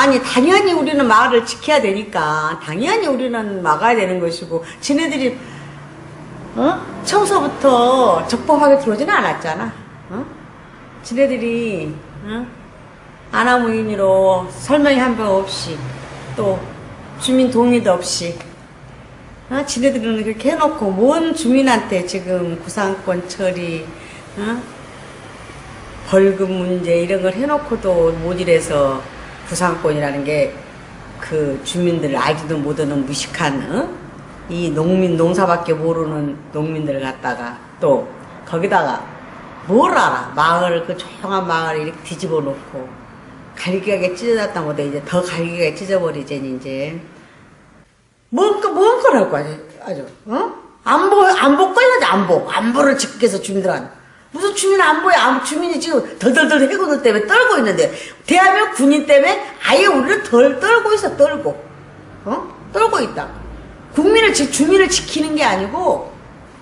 아니 당연히 우리는 마을을 지켜야 되니까 당연히 우리는 막아야 되는 것이고 지네들이 어? 처음서부터 적법하게 들어오지는 않았잖아. 어? 지네들이 어? 아나무인으로 설명이 한 번 없이 또 주민 동의도 없이 어? 지네들은 그렇게 해놓고 뭔 주민한테 지금 구상권 처리 어? 벌금 문제 이런 걸 해놓고도 모질해서 구상권이라는 게 그 주민들 알지도 못하는 무식한 어? 이 농민 농사밖에 모르는 농민들을 갖다가 또 거기다가 뭘 알아 마을 그 조용한 마을을 이렇게 뒤집어 놓고 갈기하게 찢어졌다 못해 이제 더 갈기하게 찢어버리지 이제 뭔, 거, 뭔 거라고 아주, 아주, 어? 안보, 안보 꺼야지, 안보. 안보를 지켜서 주민들한테. 무슨 주민 안, 주민이 지금 덜덜덜 해군들 때문에 떨고 있는데, 대한민국 군인 때문에 아예 우리를 덜 떨고 있어, 떨고. 어? 떨고 있다. 국민을, 지- 주민을 지키는 게 아니고,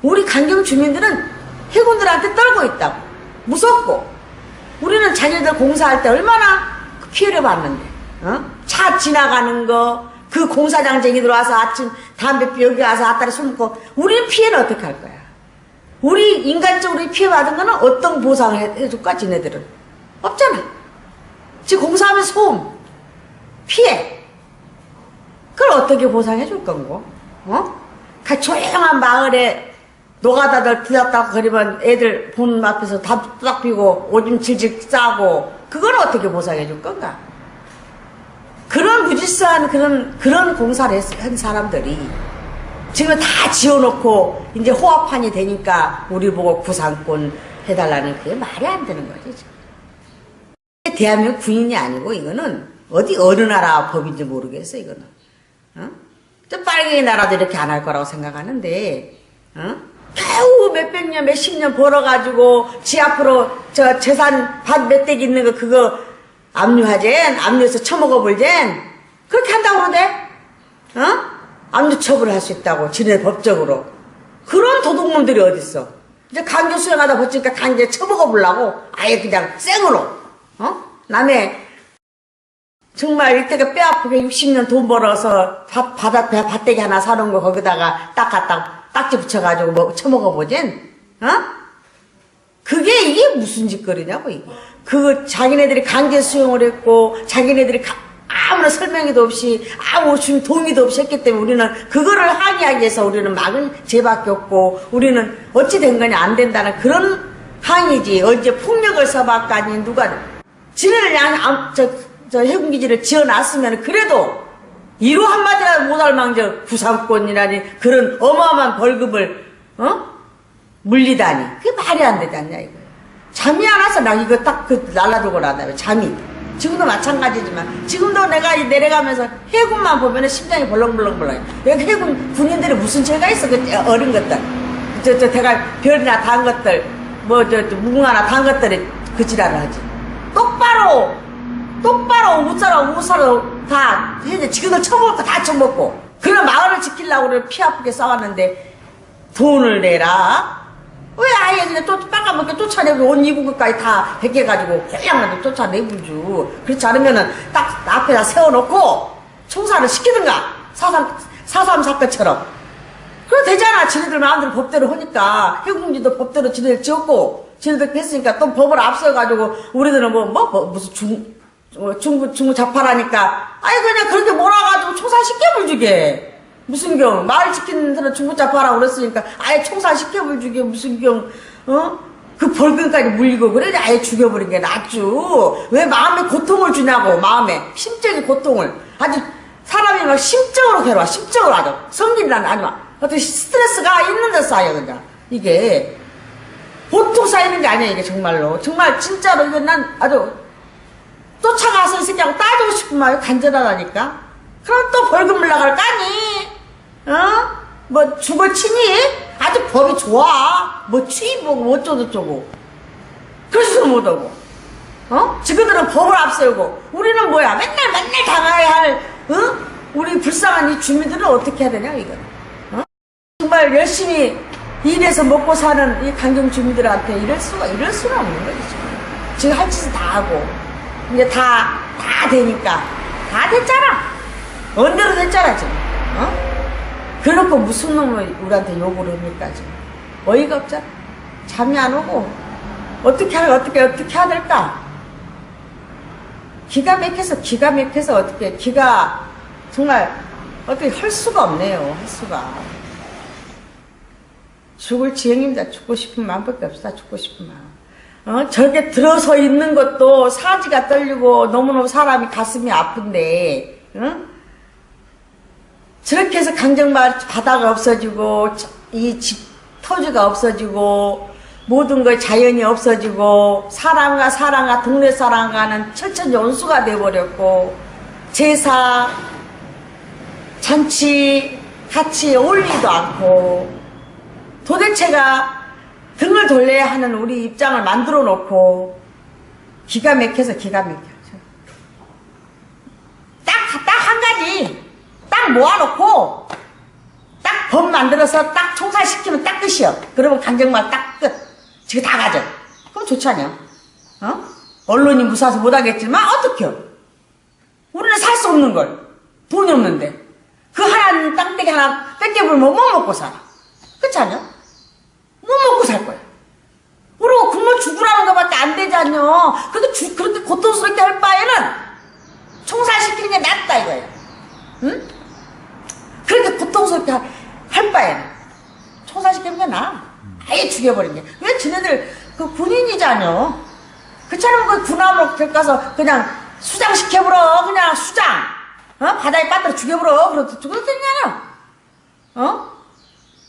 우리 강경 주민들은 해군들한테 떨고 있다고. 무섭고. 우리는 자기들 공사할 때 얼마나 그 피해를 봤는데, 어? 차 지나가는 거, 그 공사장쟁이 들어와서 아침 담배 피 여기 와서 술 먹고, 우리는 피해를 어떻게 할 거야? 우리 인간적으로 피해받은 거는 어떤 보상을 해- 해줄까, 지네들은? 없잖아. 지금 공사하면 소음, 피해. 그걸 어떻게 보상해 줄 건고? 어? 그 조용한 마을에 노가다들 들었다 거리면 애들 본 앞에서 답답 피고 오줌 질질 싸고 그걸 어떻게 보상해 줄 건가? 그런 무질서한 그런 그런 공사를 했- 한 사람들이 지금 다 지어놓고 이제 호합판이 되니까 우리 보고 구상권 해달라는 그게 말이 안 되는 거지. 대한민국 군인이 아니고 이거는 어디 어느 나라 법인지 모르겠어 이거는. 어? 저 빨갱이 나라도 이렇게 안 할 거라고 생각하는데, 어? 겨우 몇백 년, 몇십 년 벌어가지고, 지 앞으로 저 재산 반 몇대기 있는 거 그거 압류하젠, 압류해서 처먹어 볼젠, 그렇게 한다고 그러대? 어? 압류 처분을 할수 있다고, 지네 법적으로. 그런 도둑놈들이 어딨어? 이제 강제 수행하다 보니까 강제 처먹어 보려고, 아예 그냥 생으로, 어? 남의 정말 이때가 뼈 아프게 60년 돈 벌어서 밭, 바다, 밭대기 하나 사놓은 거 거기다가 딱 갖다 딱지 붙여가지고 뭐 처먹어 보젠? 어? 그게 이게 무슨 짓거리냐고, 이거. 그 자기네들이 강제 수용을 했고, 자기네들이 가- 아무런 설명도 없이, 아무 준 동의도 없이 했기 때문에 우리는 그거를 항의하기 위해서 우리는 막을 죄밖에 없고, 우리는 어찌 된 거냐, 안 된다는 그런 항의지. 언제 폭력을 써봤까니 누가, 지네를 양, 암- 저, 저 해군기지를 지어놨으면 그래도 이로 한마디라도 못할 망정 구상권이라니 그런 어마어마한 벌금을, 어? 물리다니. 그게 말이 안 되지 않냐, 이거. 잠이 안 와서 나 이거 딱 그 날라들고 나다며, 잠이. 지금도 마찬가지지만, 지금도 내가 이 내려가면서 해군만 보면은 심장이 벌렁벌렁벌렁. 여기 해군 군인들이 무슨 죄가 있어, 그 어린 것들. 저, 저, 대가 별이나 단 것들, 뭐, 저, 저 무궁화나 단 것들이 그 지랄을 하지. 똑바로, 똑바로 우사로 우사로 다, 해야 지금도 처먹을 거다 처먹고. 그런 마을을 지키려고 그래 피 아프게 싸웠는데, 돈을 내라? 왜 아예 그냥 또 빨간먹게 쫓아내고 옷 입은 것까지 다 벗겨가지고 홀랑하게 쫓아내부주 그렇지 않으면은 딱 앞에다 세워놓고 총사를 시키든가? 사삼 사삼 사건처럼. 그래 되잖아. 지네들 마음대로 법대로 하니까. 해군지도 법대로 지네들 지었고 지네들 했으니까 또 법을 앞서가지고 우리들은 뭐, 뭐, 뭐 무슨 중 어, 중국 중국 자파라니까. 아니 그냥 그렇게 몰아가지고 총살 시켜불 주게 무슨 경? 마을 지키는 사람 중국 자파라고 그랬으니까 아예 총살 시켜불 주게 무슨 경 어? 그 벌금까지 물리고 그래? 아예 죽여버린 게 낫죠. 왜 마음에 고통을 주냐고 마음에. 심적인 고통을. 아주 사람이 막 심적으로 괴로워 심적으로 아주. 성질나는 아니 막. 어떤 스트레스가 있는 데 쌓여 그냥. 이게. 보통 쌓이는 게 아니야 이게 정말로. 정말 진짜로 이거 난 아주 쫓아가서 이 새끼하고 따지고 싶은 마음이 간절하다니까. 그럼 또 벌금 물러갈 까니 어? 뭐 죽어치니? 아주 법이 좋아 뭐 취입보고 뭐 어쩌고저쩌고 그래서 못하고 어? 지그들은 법을 앞세우고 우리는 뭐야 맨날 맨날 당해야 할 어? 우리 불쌍한 이 주민들은 어떻게 해야 되냐 이거 어? 정말 열심히 일해서 먹고 사는 이 강경 주민들한테 이럴 수가 이럴 수는 없는 거지 지금 할 짓을 다 하고 이제 다 다 되니까 다 됐잖아. 언제로 됐잖아, 지금. 어? 그래놓고 무슨 놈을 우리한테 욕을 합니까, 지금. 어이가 없잖아. 잠이 안 오고. 어떻게, 하- 어떻게, 어떻게 해야 될까? 기가 막혀서, 기가 막혀서 어떻게, 기가 정말 어떻게 할 수가 없네요, 할 수가. 죽을 지형입니다. 죽고 싶은 마음밖에 없다. 죽고 싶은 마음. 어? 저렇게 들어서 있는 것도 사지가 떨리고 너무너무 사람이 가슴이 아픈데, 응? 저렇게 해서 강정마을 바다가 없어지고, 이 집 터지가 없어지고, 모든 걸 자연이 없어지고, 사람과 사람과 동네 사람과는 철천지 온수가 돼버렸고, 제사, 잔치, 같이 어울리지도 않고, 도대체가 등을 돌려야 하는 우리 입장을 만들어 놓고 기가 막혀서 기가 막혀. 딱, 딱 한 가지 딱 모아놓고 딱 법 만들어서 딱 총살시키면 딱 끝이요. 그러면 강정만 딱 끝. 지금 다 가져. 그럼 좋지 않냐? 어? 언론이 무사해서 못하겠지만 어떡해요? 우리는 살 수 없는 걸. 돈이 없는데. 그 하나 땅떼기 하나 뺏겨버리면 못 먹고 살아. 그렇지 않냐? 못 먹고 살 거야. 그리고 굶어 죽으라는 것밖에 안 않냐? 그렇게, 주, 그렇게 고통스럽게 할 바에는 총살시키는 게 낫다 이거야. 응? 그렇게 할 바에는 총살시키는 게 나아. 아예 죽여버린 게. 왜 지네들 그 군인이잖여. 그처럼 그 군함으로 들어가서 그냥 수장시켜버려. 그냥 수장. 어? 바다에 빠뜨려 죽여버려. 죽어도 되냐냐? 어?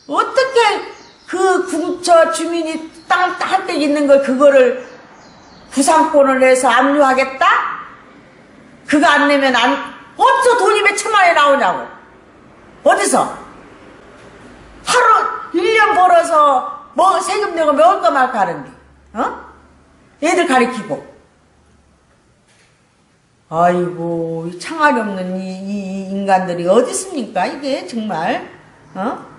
어떻게 그 궁처 주민이 땅 한대 있는 걸 그거를 부상권을 내서 압류하겠다? 그거 안 내면 안 어디서 돈이 몇 천만 원이 나오냐고 어디서 1년 벌어서 뭐 세금 내고 먹을까 말까 하는데 어? 애들 가리키고 아이고 이 창알이 없는 이, 이 인간들이 어디 있습니까 이게 정말 어?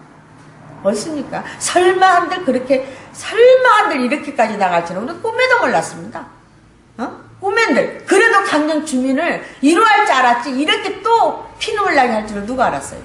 어딨습니까? 설마 한들 그렇게, 설마 한들 이렇게까지 나갈 줄은 우리 꿈에도 몰랐습니다. 어? 꿈엔들. 그래도 강정 주민을 이루할 줄 알았지. 이렇게 또 피눈물 나게 할 줄은 누가 알았어요?